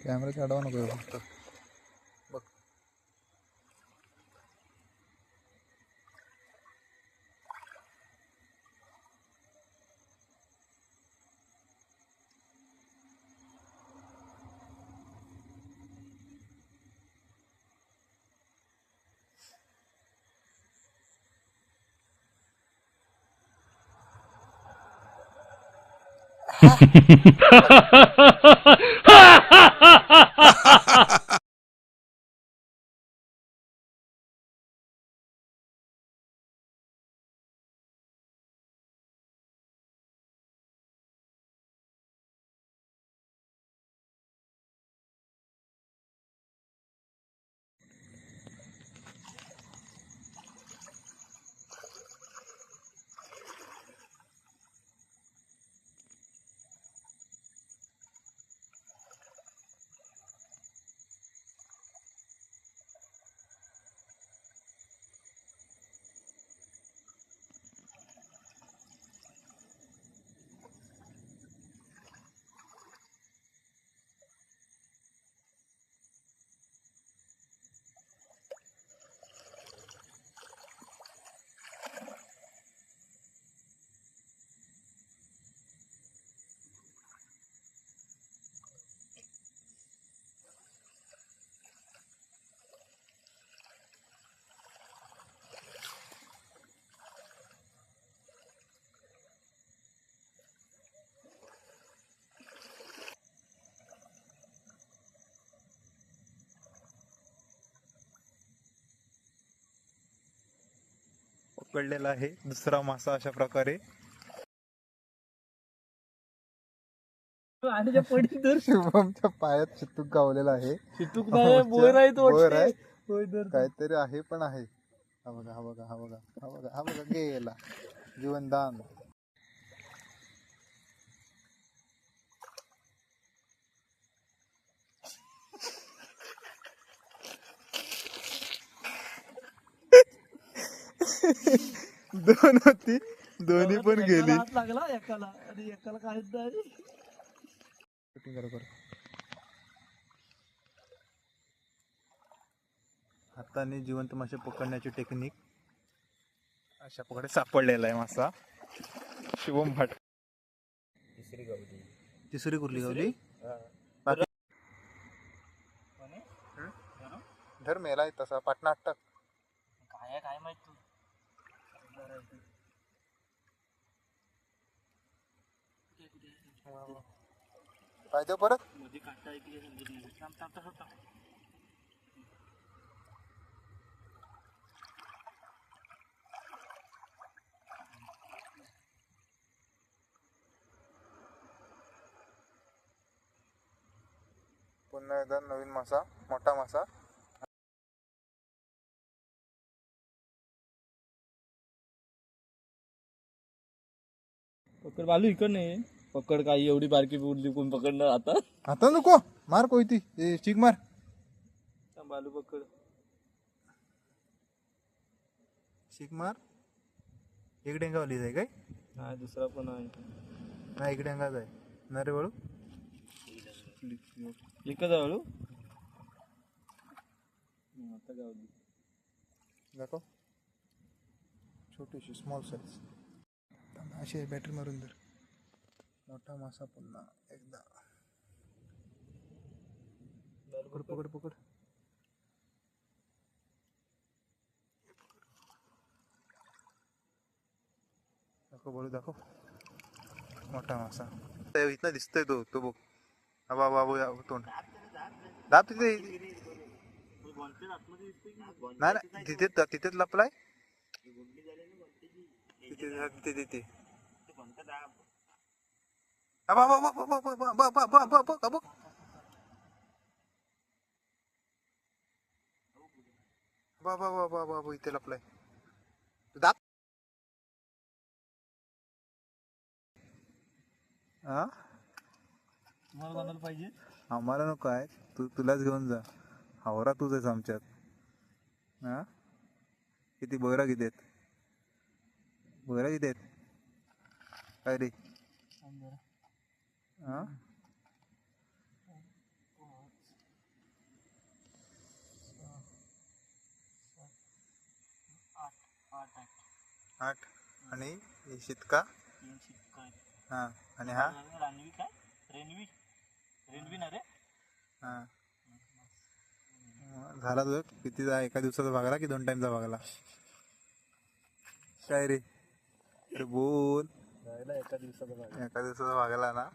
Camera ಕಡವನ ಬರ್ತಾರೆ 哈哈哈 पकडलेला आहे. दुसरा मासा अशा प्रकारे. आणि त्या पडीत तर शुभमच्या पायात चितूक गावलेला आहे. नाही बोर आहे तो बोर आहे. होय तर काहीतरी आहे पण आहे. हा बघा हा बघा हा बघा हा बघा हा बघा गेला. जीवनदान. दोन होती. दोन्ही पण गेली. लागला एकाला. आणि एकाला काहीच नाही. हाताने जिवंत मासे पकडण्याची टेक्निक अशा प्रकारे सापडलेला आहे मासा. शिवम भाट. तिसरी गावली तिसरी कुर्ली गावली धर मेला आहे तसा पाटणा अटक काय काय माहीत तू? पाहिजे परत? पुन्हा एकदा नवीन मासा मोठा मासा. पकड बालू इकड नाही. पकड काही एवढी बारकी उरली कोण पकडणार आता. आता नको मार कोयती ए चिक मार. थांब, बालू पकड. चिक मार. एक डेंगावली जाय काय? नाही दुसरा पण आहे. नाही एक डेंगा जाय. नरे वळू एकच आहे बालू हं, आता गावली दाखव छोटीशी स्मॉल साईज अशी आहे बॅटरी मारून दर मोठा मासा पुन्हा एकदा. पकड पकड पकड. दाखव बोलू दाखव. मोठा मासा. इथं इथनं दिसतोय तो तो बघ. हा बाबा बाबू तोंड. दाब तिथे. नाही नाही तिथे तिथेच लपलाय. तिथे तिथे. तिथे हा, बा, बा, बा, बा, बा, बा, बा, बा, बा, बा, बा, बा. बा, बा, बा, बा, बा, बा, इथे लपलाय हा तुम्हाला पाहिजे आम्हाला नको आहे तू तुलाच घेऊन जा हावरा तुझ आहेस आमच्यात हा किती बोरा किती आहेत बोरा किती आहेत काय रे आठ. आणि शितका? हा. आणि हा? रानवी काय रेनवी रेनवी ना रे हा. झाला तो किती एका दिवसाचा भागला की दोन टाइमचा भागला काय रे? बोल. एका दिवसाचा एका दिवसाचा भागला ना.